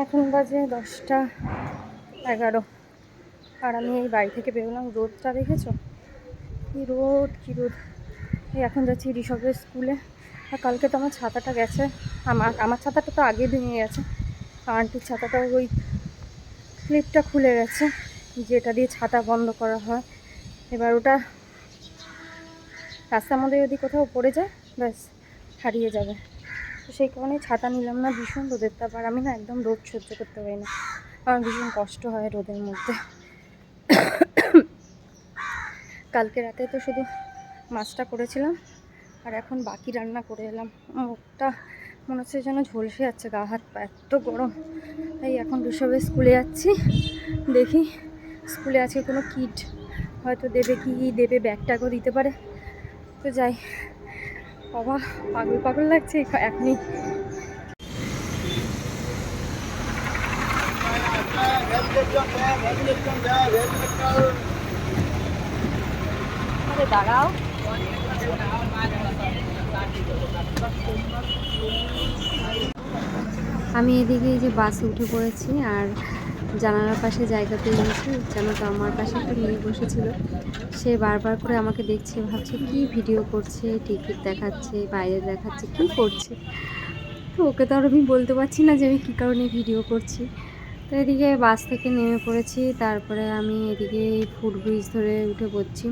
এখন বাজে দশটা এগারো। আর আমি এই বাড়ি থেকে বেরোলাম, রোদটা দেখেছ? কি রোদ কি রোদ। এই এখন যাচ্ছি ঋষভের স্কুলে। আর কালকে তো আমার ছাতাটা গেছে। আমার আমার ছাতাটা তো আগে ভেঙে গেছে। আন্টির ছাতাটা ওই ক্লিপটা খুলে গেছে, যেটা দিয়ে ছাতা বন্ধ করা হয়। এবার ওটা রাস্তার মধ্যে যদি কোথাও পড়ে যায়, ব্যাস, হারিয়ে যাবে। তো সেই কারণে ছাতা নিলাম না, ভীষণ রোদের তাপ, আর আমি না একদম রোদ সহ্য করতে পারি না। আমার ভীষণ কষ্ট হয় রোদের মধ্যে। কালকে রাতে তো শুধু মাছটা করেছিলাম, আর এখন বাকি রান্না করে এলাম। মুখটা মনে হচ্ছে যেন ঝলসে যাচ্ছে, গা হাত পা এত গরম। এই এখন ঋষভে স্কুলে যাচ্ছি, দেখি স্কুলে আজকে কোনো কিট, হয়তো দেবে কি, দেবে ব্যাগ ট্যাগও দিতে পারে। তো যাই বাবা, পাগল পাগল লাগছে, এখ- এখনই দাঁড়াও। আমি এদিকে যে বাসে উঠে পড়েছি আর জানালার পাশে জায়গা পেয়ে গেছি, যেন তো আমার পাশে একটা মেয়ে বসেছিল। সে বারবার করে আমাকে দেখছে, ভাবছে কি ভিডিও করছে, টিকিট দেখাচ্ছে, বাইরে দেখাচ্ছে, কি করছে? তো ওকে তো আর আমি বলতে পারছি না যে আমি কী কারণে ভিডিও করছি। তো এদিকে বাস থেকে নেমে পড়েছি, তারপরে আমি এদিকে ফুট ব্রিজ ধরে উঠে পড়ছি।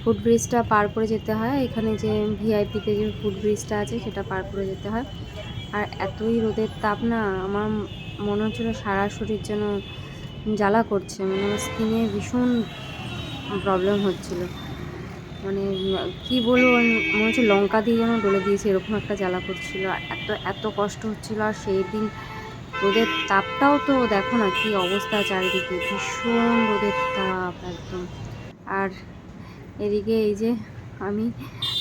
ফুট ব্রিজটা পার করে যেতে হয়, এখানে যে ভিআইপিতে যে ফুট ব্রিজটা আছে সেটা পার করে যেতে হয়। আর এতই রোদের তাপ না, আমার মনে হচ্ছিল সারা শরীর যেন জ্বালা করছে মানে স্কিনে ভীষণ প্রবলেম হচ্ছিল। মানে কি বলব, মনে হচ্ছে লঙ্কা দিয়ে যেন ডলে দিয়েছে, এরকম একটা জ্বালা করছিল। এত এত কষ্ট হচ্ছিল, আর সেই দিন রোদের তাপটাও তো দেখো না কি অবস্থা চারিদিকে, ভীষণ রোদের তাপ একদম। আর এদিকে এই যে আমি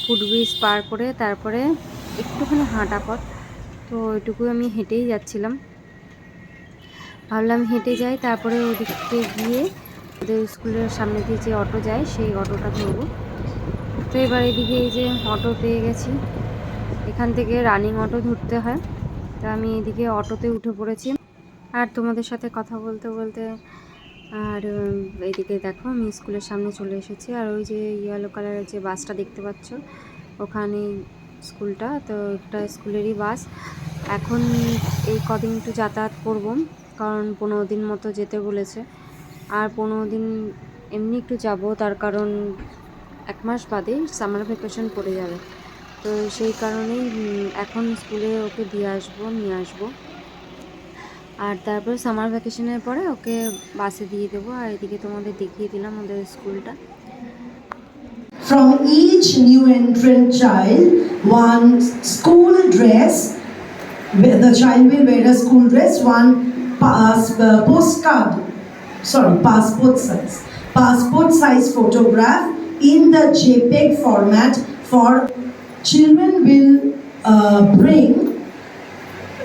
ফুট ব্রিজ পার করে তারপরে একটুখানি হাঁটা পথ, তো ওইটুকু আমি হেঁটেই যাচ্ছিলাম। ভাবলাম হেঁটে যাই, তারপরে ওদিকে গিয়ে ওদের স্কুলের সামনে দিয়ে যে অটো যায়, সেই অটোটা ধরবো। তো এবার এদিকে এই যে অটো পেয়ে গেছি। এখান থেকে রানিং অটো ধরতে হয়। তো আমি এদিকে অটোতে উঠে পড়েছি। আর তোমাদের সাথে কথা বলতে বলতে, আর এদিকে দেখো আমি স্কুলের সামনে চলে এসেছি। আর ওই যে ইয়েলো কালারের যে বাসটা দেখতে পাচ্ছ, ওখানে স্কুলটা, তো একটা স্কুলেরই বাস। এখন এই কদিন একটু যাতায়াত করব, কারণ পনেরো দিন মতো যেতে বলেছে। আর পনেরো দিন এমনি একটু যাব তার কারণ এক মাস বাদেই সামার ভ্যাকেশন পড়ে যাবে তো সেই কারণেই এখন স্কুলে ওকে দিয়ে আসব নিয়ে আসব আর তারপরে সামার ভ্যাকেশনের পরে ওকে বাসে দিয়ে দেবো আর এদিকে তোমাদের দেখিয়ে দিলাম ওদের স্কুলটা From each new entrant child, one school dress. The child will wear a school dress, one uh, postcard, sorry, passport size, passport size photograph in the JPEG format for children will uh, bring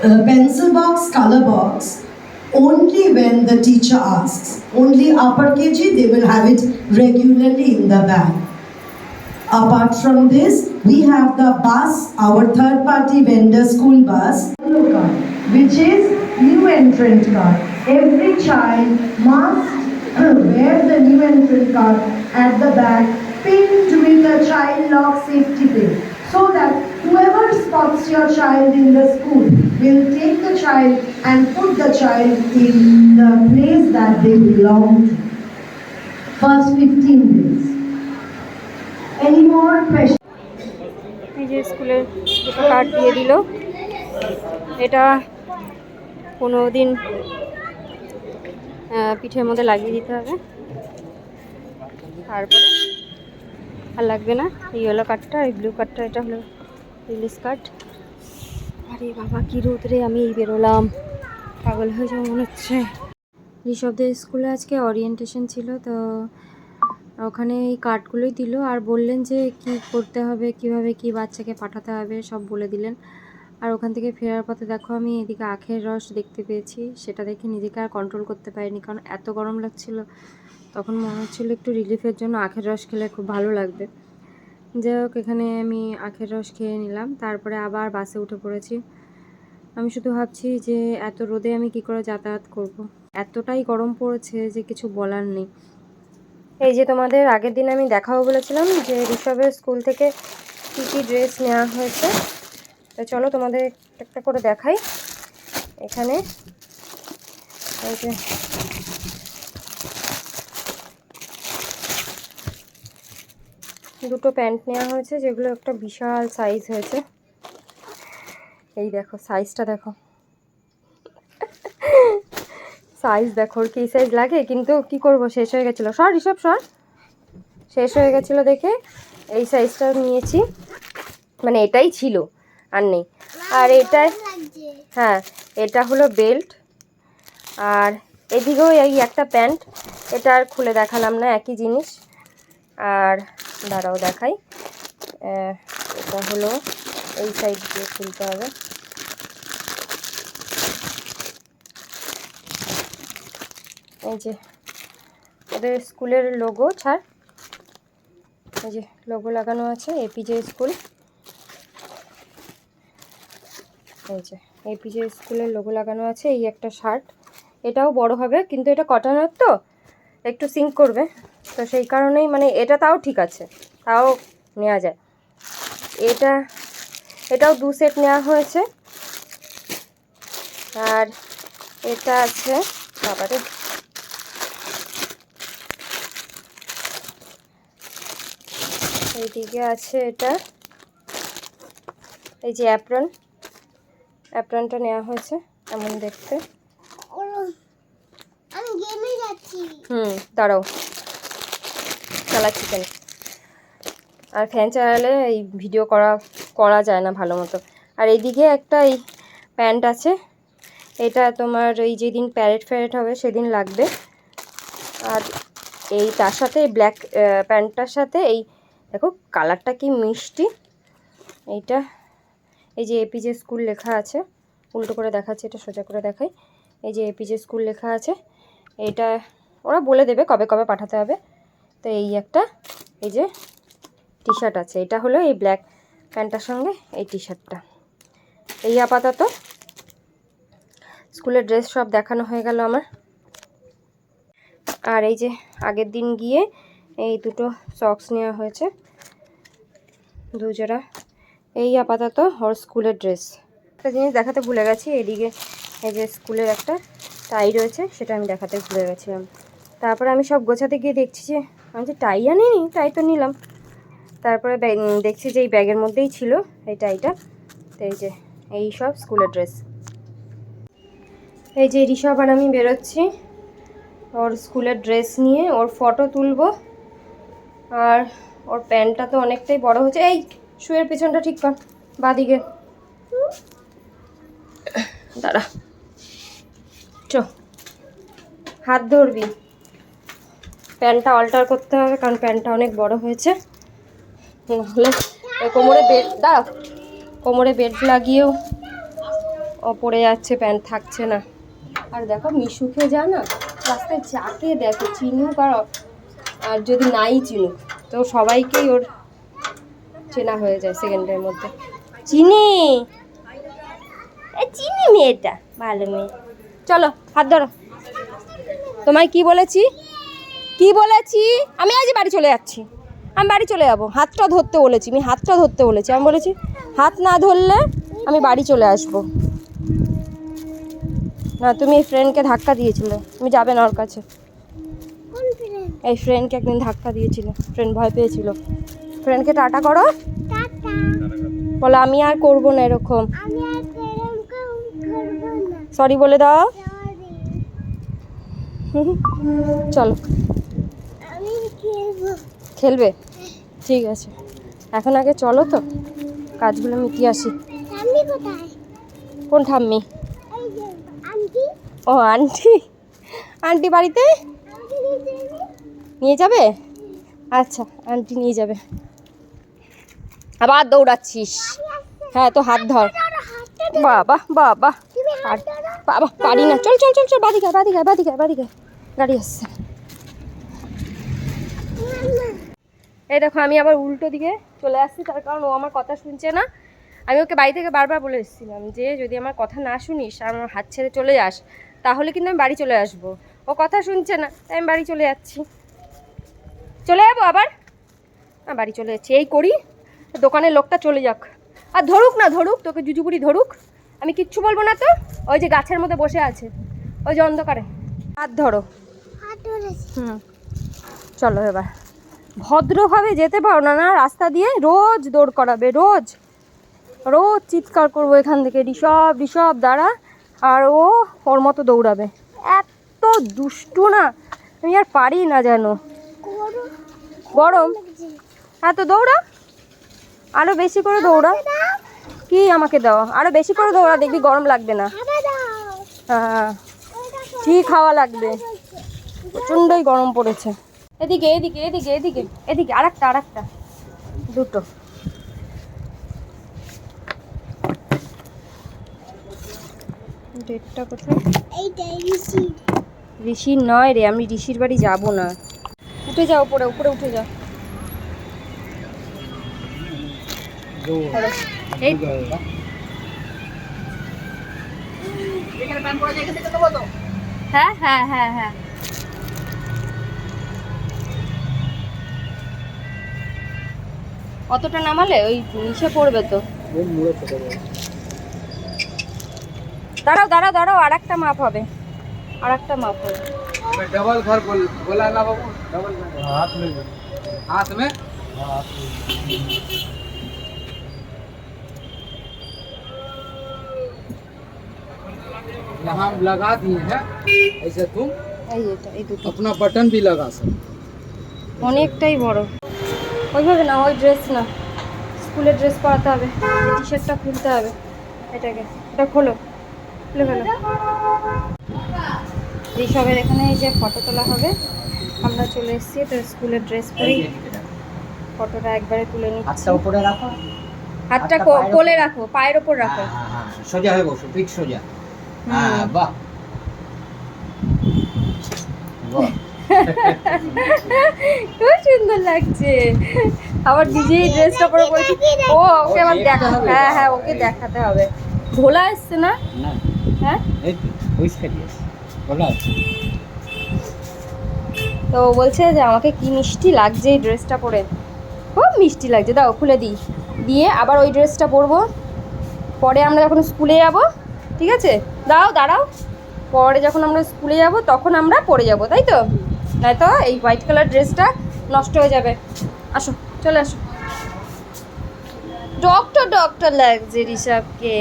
a pencil box, color box only when the teacher asks. Only upper KG, they will have it regularly in the bag. Apart from this, we have the bus, our third party vendor school bus, which is new entrant card. Every child must wear the new entrant card at the back, pinned with a child lock safety pin. So that whoever spots your child in the school will take the child and put the child in the place that they belong to. First 15 days. Any more questions? এই যে স্কুলের দুটো card দিয়ে দিল এটা পনেরো দিন পিঠের মধ্যে লাগিয়ে দিতে হবে। তারপরে আর লাগবে না। এই ইয়েলো কার্ডটা এই ব্লু কার্ডটা এটা হলো রিলিজ কার্ড আরে বাবা, কী রোদ রে আমি এই বেরোলাম। পাগল হয়ে যাব মনে হচ্ছে। ঋষভদের স্কুলে আজকে ওরিয়েন্টেশন ছিল, তো ওখানে এই কার্ডগুলোই দিল। আর বললেন যে কি করতে হবে, কীভাবে কি বাচ্চাকে পাঠাতে হবে, সব বলে দিলেন। আর ওখান থেকে ফেরার পথে দেখো আমি এদিকে আখের রস দেখতে পেয়েছি। সেটা দেখে নিজেকে আর কন্ট্রোল করতে পারিনি, কারণ এত গরম লাগছিল। তখন মনে হচ্ছিল একটু রিলিফের জন্য আখের রস খেলে খুব ভালো লাগবে। যাই হোক, এখানে আমি আখের রস খেয়ে নিলাম। তারপরে আবার বাসে উঠে পড়েছি। আমি শুধু ভাবছি যে এত রোদে আমি কি করে যাতায়াত করব। এতটাই গরম পড়েছে যে কিছু বলার নেই। এই যে তোমাদের আগের দিন আমি দেখাবো বলেছিলাম যে ঋষভের স্কুল থেকে কী কী ড্রেস নেওয়া হয়েছে। তো চলো তোমাদের একটা করে দেখাই। এখানে দুটো প্যান্ট নেওয়া হয়েছে, যেগুলো একটা বিশাল সাইজ হয়েছে। এই দেখো সাইজটা দেখো। সাইজ দেখো কি সাইজ লাগে? কিন্তু কি করব, শেষ হয়ে গেছিল। সর হিসাব সর। শেষ হয়ে গেছিল দেখে এই সাইজটা নিয়েছি। মানে এটাই ছিল। আর নেই। আর এটাই হ্যাঁ এটা হলো বেল্ট। আর এদিকেও এই একটা প্যান্ট, এটা আর খুলে দেখালাম না, একই জিনিস। আর দাঁড়াও দেখাই। এটা হলো এই সাইড দিয়ে খুলতে হবে। এই যে, ওদের স্কুলের লোগো ছাড়। এই যে লোগো লাগানো আছে এপিজে স্কুল এই যে এপিজে স্কুলের লোগো লাগানো আছে, এই একটা শার্ট। এটাও বড় হবে, কিন্তু এটা কটনের তো, একটু সিঙ্ক করবে। তো সেই কারণেই মানে এটা তাও ঠিক আছে, তাও নেওয়া যায়। এটা, এটাও দু সেট নেওয়া হয়েছে। আর এটা আছে, বাবারে। এইদিকে আছে এটা। এই যে অ্যাপ্রন অ্যাপ্রনটা নেওয়া হয়েছে এমন দেখতে। আমি গেমে যাচ্ছি। হুম দাঁড়াও। চালাচ্ছি কেন আর ফ্যান চালালে এই ভিডিও করা করা যায় না ভালো মতো। আর এইদিকে একটা এই প্যান্ট আছে। এটা তোমার এই যেদিন প্যারেড ফ্যারেড হবে সেদিন লাগবে। আর এই তার সাথে এই ব্ল্যাক প্যান্টটার সাথে এই দেখো কালারটা কি মিষ্টি। এইটা এই যে এপিজে স্কুল লেখা আছে, উল্টো করে দেখাচ্ছে, এটা সোজা করে দেখাই। এই যে এপিজে স্কুল লেখা আছে, এটা ওরা বলে দেবে কবে কবে পাঠাতে হবে। তো এই একটা, এই যে টি শার্ট আছে, এটা হলো এই ব্ল্যাক প্যান্টটার সঙ্গে এই টি শার্টটা এই আপাতত স্কুলের ড্রেস সব দেখানো হয়ে গেল আমার। আর এই যে আগের দিন গিয়ে এই দুটো সক্স নেওয়া হয়েছে। দুজোড়া এই আপাতত ওর স্কুলের ড্রেস। একটা জিনিস দেখাতে ভুলে গেছি, এদিকে এই যে স্কুলের একটা টাই রয়েছে, সেটা আমি দেখাতে ভুলে গেছিলাম। তারপরে আমি সব গোছাতে গিয়ে দেখছি যে, আমি যে টাই আনিনি, টাই তো নিলাম। তারপরে দেখছি যে এই ব্যাগের মধ্যেই ছিল এই টাইটা। তো এই যে, এই সব স্কুলের ড্রেস। এই যে ঋষভ আর আমি বেরোচ্ছি, ওর স্কুলের ড্রেস নিয়ে। ওর ফটো তুলবো, আর ওর প্যান্টটা তো অনেকটাই বড় হচ্ছে এই শুয়ের পিছনটা ঠিক কর বাদিকে। দাঁড়া। চ। হাত ধরবি। প্যান্টটা অল্টার করতে হবে কারণ প্যান্টটা অনেক বড় হয়েছে। নাহলে কোমরে বেড দাঁড়াও। কোমরে বেড লাগিয়েও পড়ে যাচ্ছে প্যান্ট থাকছে না। আর দেখো মিশুকে যা না রাস্তায় যাকে দেখো চিনুক আর আর যদি নাই চিনুক তো সবাইকেই ওর চেনা হয়ে যায় সেকেন্ডের মধ্যে। চিনি? চিনি মেয়েটা ভালো মেয়ে। চলো হাত ধরো। তোমায় কি বলেছি? কি বলেছি? আমি আজ বাড়ি চলে যাচ্ছি। আমি বাড়ি চলে যাব। হাতটা ধরতে বলেছি আমি হাতটা ধরতে বলেছি। আমি বলেছি হাত না ধরলে আমি বাড়ি চলে আসব। না তুমি এই ফ্রেন্ডকে ধাক্কা দিয়েছিলে। তুমি যাবে না ওর কাছে। এই ফ্রেন্ডকে একদিন ধাক্কা দিয়েছিল। ফ্রেন্ড ভয় পেয়েছিল। ফ্রেন্ডকে টাটা করো। বলো আমি আর করব না এরকম। সরি বলে দাও। চলো। খেলবে। ঠিক আছে। এখন আগে চলো তো। কাজগুলো মিটিয়ে আসি? কোন ঠাম্মি? ও আন্টি। আন্টি বাড়িতে? নিয়ে যাবে? আচ্ছা আন্টি নিয়ে যাবে। আবার দৌড়াচ্ছিস। হ্যাঁ তো হাত ধর। বাবা বাবা। বাবা, পারি না। চল চল চল চল বাদিকে বাদিকে বাদিকে বাদিকে গাড়ি আসছে। এই দেখো, আমি আবার উল্টো দিকে চলে আসছি, তার কারণ ও আমার কথা শুনছে না। আমি ওকে বাড়ি থেকে বারবার বলে এসেছিলাম যে, যদি আমার কথা না শুনিস আর আমার হাত ছেড়ে চলে যাস, তাহলে কিন্তু আমি বাড়ি চলে আসব। ও কথা শুনছে না, তাই আমি বাড়ি চলে যাচ্ছি। চলে যাব আবার? বাড়ি চলে যাচ্ছি। এই করি। দোকানের লোকটা চলে যাক। আর ধরুক না ধরুক তোকে জুজুবুড়ি ধরুক আমি কিচ্ছু বলব না তো। ওই যে গাছের মধ্যে বসে আছে ওই যে অন্ধকারে। হাত ধরো। হুম। চলো এবার। ভদ্রভাবে যেতে পারো না না রাস্তা দিয়ে রোজ দৌড় করাবে রোজ। রোজ চিৎকার করব এখান থেকে ঋষভ ঋষভ দাঁড়া। আর ও ওর মতো দৌড়াবে। এত দুষ্টু না আমি আর পারি না যেন। গরম। এত দৌড়া। আরও বেশি করে দৌড়া। কি আমাকে দাও? আরও বেশি করে দৌড়া, দেখবি গরম লাগবে না। হ্যাঁ কি খাওয়া লাগবে। প্রচণ্ডই গরম পড়েছে। এদিকে এদিকে এদিকে এদিকে এদিকে, আরেকটা আরেকটা। দুটো। ডেটটা কোথায়? ঋষি নয় রে, আমি ঋষির বাড়ি যাব না। উঠে যাও উপরে উপরে উঠে যাও হ্যাঁ হ্যাঁ হ্যাঁ হ্যাঁ অতটা নামালে ওই নিচে পড়বে তো দাঁড়াও দাঁড়াও দাঁড়াও আর একটা মাপ হবে আর একটা মাপ হবে डबल घर बोल बोला ना बाबू डबल घर हाथ में हाथ में यहाँ लगा दिए हैं ऐसे तुम এই এটা এই দুটো अपना बटन भी लगा सकते অনেকটাই বড় ওইভাবে না ওই ড্রেস না স্কুলের ড্রেস পরাতে হবে টি শার্টটা খুলতে হবে এটাকে এটা খোলো খুলে ফেলো ঋষভের এখানে এই যে ফটো তোলা হবে আমরা চলে এসেছি তো স্কুলের ড্রেস পরেই ফটোটা একবারে তুলে নিচ্ছি হাতটা উপরে রাখো হাতটা হাতটা কো- পায়ের কোলে রাখো পায়ের ওপর রাখো হ্যাঁ, হ্যাঁ, হ্যাঁ, সোজা হয়ে বসো পিঠ সোজা হুম। হ্যাঁ বাহ বাহ খুব সুন্দর লাগছে। আবার নিজেই ড্রেসটা পরে পড়েছি ও ওকে আবার দেখা হ্যাঁ হ্যাঁ ওকে দেখাতে হবে। ভোলা এসছে না? হ্যাঁ? তো বলছে যে আমাকে কি মিষ্টি লাগছে এই ড্রেসটা পরে? খুব মিষ্টি লাগছে। দাও খুলে দিই। দিয়ে আবার ওই ড্রেসটা পরবো। পরে আমরা যখন স্কুলে যাব ঠিক আছে? দাও দাঁড়াও। পরে যখন আমরা স্কুলে যাব তখন আমরা পরে যাব তাই তো? নয়তো এই হোয়াইট কালার ড্রেসটা নষ্ট হয়ে যাবে। আসো চলে আসো। ডক্টর ডক্টর লাগছে ঋষভকে।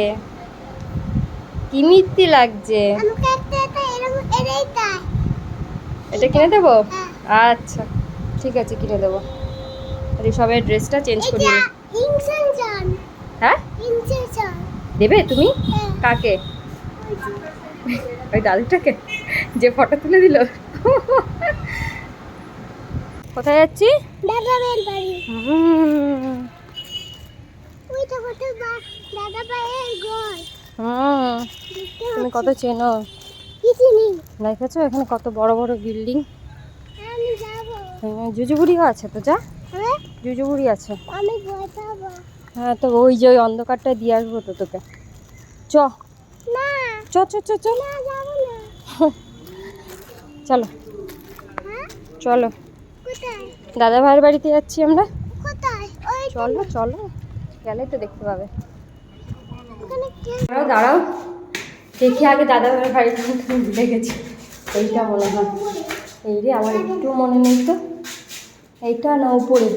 কি মিত্তি লাগছে? এটা কিনে দেবো? হ্যাঁ। আচ্ছা ঠিক আছে কিনে দেবো। ঋষভের ড্রেসটা চেঞ্জ করে। হ্যাঁ? দেবে তুমি? হ্যাঁ। কাকে? ওই দাদুটাকে যে ফটো তুলে দিল। কোথায় যাচ্ছি? বাড়ি। হুম, ওইটা কত বা দাদা ঘর। হুম, তুমি কত চেনো? দেখেছ এখানে কত বড় বড় বিল্ডিং। আমি যাব। জুজুবুড়িও আছে তো যা। হ্যাঁ? জুজুবুড়ি আছে। আমি হ্যাঁ তো ওই যে ওই অন্ধকারটা দিয়ে আসব তো তোকে। চ। না। চ চ চ চ। চলো। হ্যাঁ? চলো। দাদা ভাইয়ের বাড়িতে যাচ্ছি আমরা। চলো চলো। গেলে তো দেখতে পাবে। দাঁড়াও দাঁড়াও। দেখি আগে দাদা ভাইয়ের বাড়িটা আমি ভুলে গেছি। এইটা মনে হয়। এই রে আমার একটু মনে নেই তো। এইটা না উপরে?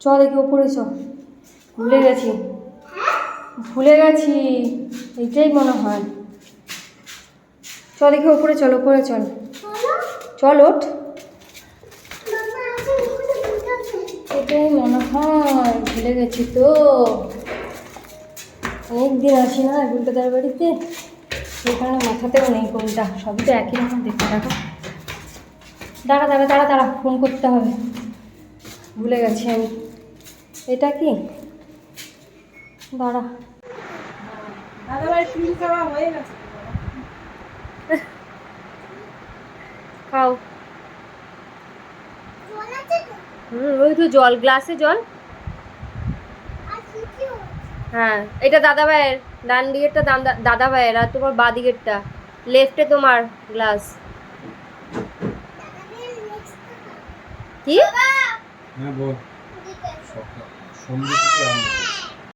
চ দেখি উপরে চ ভুলে গেছি। ভুলে গেছি। এইটাই মনে হয়। চ দেখি উপরে চল উপরে চল। চল ওঠ। এটাই মনে হয়। ভুলে গেছি তো। অনেক দিন আসি না গুলটাদার বাড়িতে। কারণে মাথাতেও নেই কোনটা। সবই তো একই রকম দেখতে, দেখো। দাঁড়া দাঁড়া দাঁড়া দাঁড়া। ফোন করতে হবে। ভুলে গেছি আমি। এটা কি? দাঁড়া। খাও। জল হুম ওই তো জল গ্লাসে জল। হ্যাঁ এটা দাদা ভাইয়ের ডান দিকেরটা দাদা দাদা ভাইয়ের আর তোমার বা দিকেরটা। লেফটে তোমার গ্লাস। কি? হ্যাঁ বল। সন্ধ্যে থেকে আরম্ভ করছি।